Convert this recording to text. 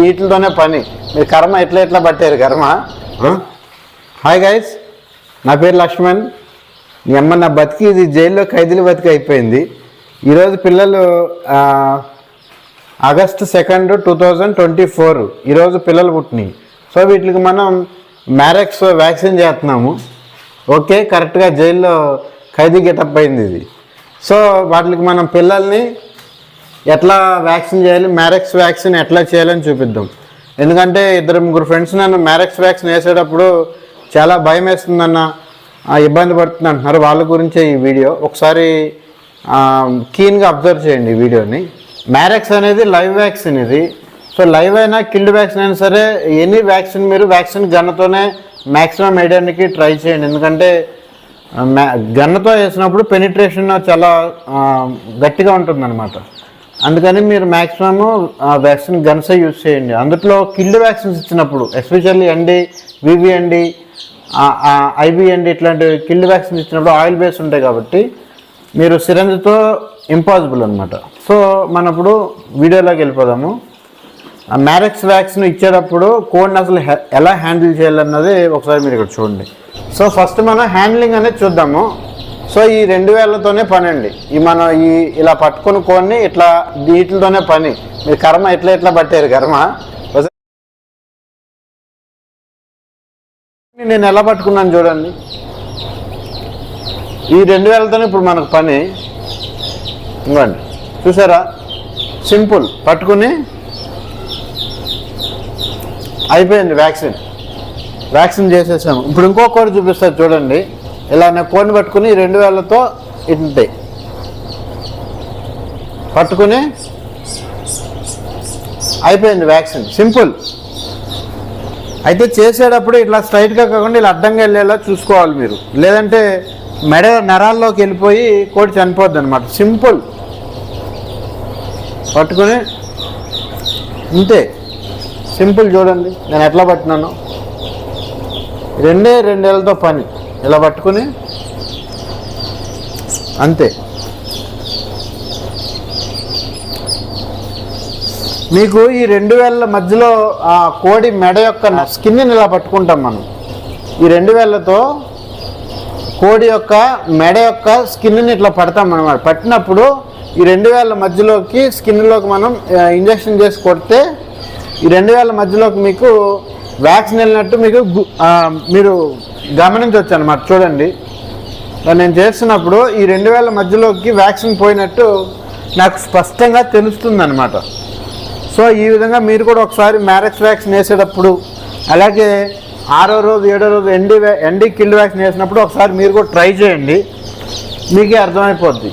వీటితోనే పని. మీరు కర్మ ఎట్లా ఎట్లా పట్టారు కర్మ? హాయ్ గైస్ నా పేరు లక్ష్మణ్. మీ అమ్మ నా బతికి ఇది జైల్లో ఖైదీల బతికి అయిపోయింది. ఈరోజు పిల్లలు August second two thousand twenty four ఈరోజు పిల్లలు పుట్టినాయి. సో వీటికి మనం మ్యారెక్స్ వ్యాక్సిన్ చేస్తున్నాము. ఓకే కరెక్ట్గా జైల్లో ఖైదీ గెటప్ అయింది ఇది. సో వాటికి మనం పిల్లల్ని ఎట్లా వ్యాక్సిన్ చేయాలి మ్యారెక్స్ వ్యాక్సిన్ ఎట్లా చేయాలని చూపిద్దాం. ఎందుకంటే ఇద్దరు ముగ్గురు ఫ్రెండ్స్ నన్ను మ్యారెక్స్ వ్యాక్సిన్ వేసేటప్పుడు చాలా భయం వేస్తుందన్న ఇబ్బంది పడుతుంది అంటున్నారు. వాళ్ళ గురించే ఈ వీడియో. ఒకసారి కీన్గా అబ్జర్వ్ చేయండి ఈ వీడియోని. మ్యారెక్స్ అనేది లైవ్ వ్యాక్సిన్ ఇది. సో లైవ్ అయినా కిల్డ్ వ్యాక్సిన్ అయినా సరే ఎనీ వ్యాక్సిన్ మీరు వ్యాక్సిన్ గన్నతోనే మ్యాక్సిమం వేయడానికి ట్రై చేయండి. ఎందుకంటే మ్యా- గన్నతో వేసినప్పుడు పెనిట్రేషన్ చాలా గట్టిగా ఉంటుందన్నమాట. అందుకని మీరు మ్యాక్సిమమ్ వ్యాక్సిన్ గన్సే యూజ్ చేయండి. అందులో కిల్డ్ వ్యాక్సిన్స్ ఇచ్చినప్పుడు ఎస్పెషల్లీ అండి వివిఎండి ఐబిఎండి ఇట్లాంటి కిల్డ్ వ్యాక్సిన్స్ ఇచ్చినప్పుడు ఆయిల్ బేస్ ఉంటాయి కాబట్టి మీరు సిరంజ్తో ఇంపాసిబుల్ అనమాట సో మన ఇప్పుడు వీడియోలోకి వెళ్ళిపోదాము. ఆ మ్యారెక్స్ వ్యాక్సిన్ ఇచ్చేటప్పుడు కోడ్ని అసలు ఎలా హ్యాండిల్ చేయాలన్నది ఒకసారి మీరు ఇక్కడ చూడండి. సో ఫస్ట్ మనం హ్యాండ్లింగ్ అనేది చూద్దాము. సో ఈ రెండు వేలతోనే పని అండి ఈ మనం ఈ ఇలా పట్టుకుని కోడ్ని ఇట్లా వీటితోనే పని. మీరు కర్మ ఎట్లా ఎట్లా పట్టారు కర్మ? నేను ఎలా పట్టుకున్నాను చూడండి. ఈ రెండు వేలతోనే ఇప్పుడు మనకు పని. ఇవ్వండి. చూసారా? సింపుల్. పట్టుకుని అయిపోయింది వ్యాక్సిన్. వ్యాక్సిన్ చేసేసాము. ఇప్పుడు ఇంకో చూపిస్తారు చూడండి. ఇలా నేను కోడ్ని పట్టుకుని రెండు వేలతో ఇంటాయి పట్టుకుని అయిపోయింది వ్యాక్సిన్. సింపుల్. అయితే చేసేటప్పుడు ఇట్లా స్ట్రైట్గా కాకుండా ఇలా అడ్డంగా వెళ్ళేలా చూసుకోవాలి మీరు. లేదంటే మెడ నరాల్లోకి వెళ్ళిపోయి కోడి చనిపోద్ది అనమాట సింపుల్. పట్టుకుని ఇంతే. సింపుల్ చూడండి. నేను ఎట్లా పట్టినాను. రెండే రెండేళ్ళతో పని. ఇలా పట్టుకుని? అంతే. మీకు ఈ రెండు వేల మధ్యలో ఆ కోడి మెడ యొక్క స్కిన్ని ఇలా పట్టుకుంటాం మనం? ఈ రెండు వేలతో కోడి యొక్క మెడ యొక్క స్కిన్ని ఇట్లా పడతాం అనమాట పట్టినప్పుడు ఈ రెండు వేల మధ్యలోకి స్కిన్లోకి మనం ఇంజక్షన్ చేసి కొడితే ఈ రెండు వేల మధ్యలోకి మీకు వ్యాక్సిన్ వెళ్ళినట్టు మీకు మీరు గమనించవచ్చు అనమాట చూడండి నేను చేస్తున్నప్పుడు ఈ రెండు వేల మధ్యలోకి వ్యాక్సిన్ పోయినట్టు నాకు స్పష్టంగా తెలుస్తుంది అనమాట సో ఈ విధంగా మీరు కూడా ఒకసారి మ్యారక్స్ వ్యాక్సిన్ వేసేటప్పుడు అలాగే ఆరో రోజు ఏడో రోజు ఎండి ఎండి కిల్డ్ వ్యాక్సిన్ వేసినప్పుడు ఒకసారి మీరు కూడా ట్రై చేయండి. మీకే అర్థమైపోద్ది.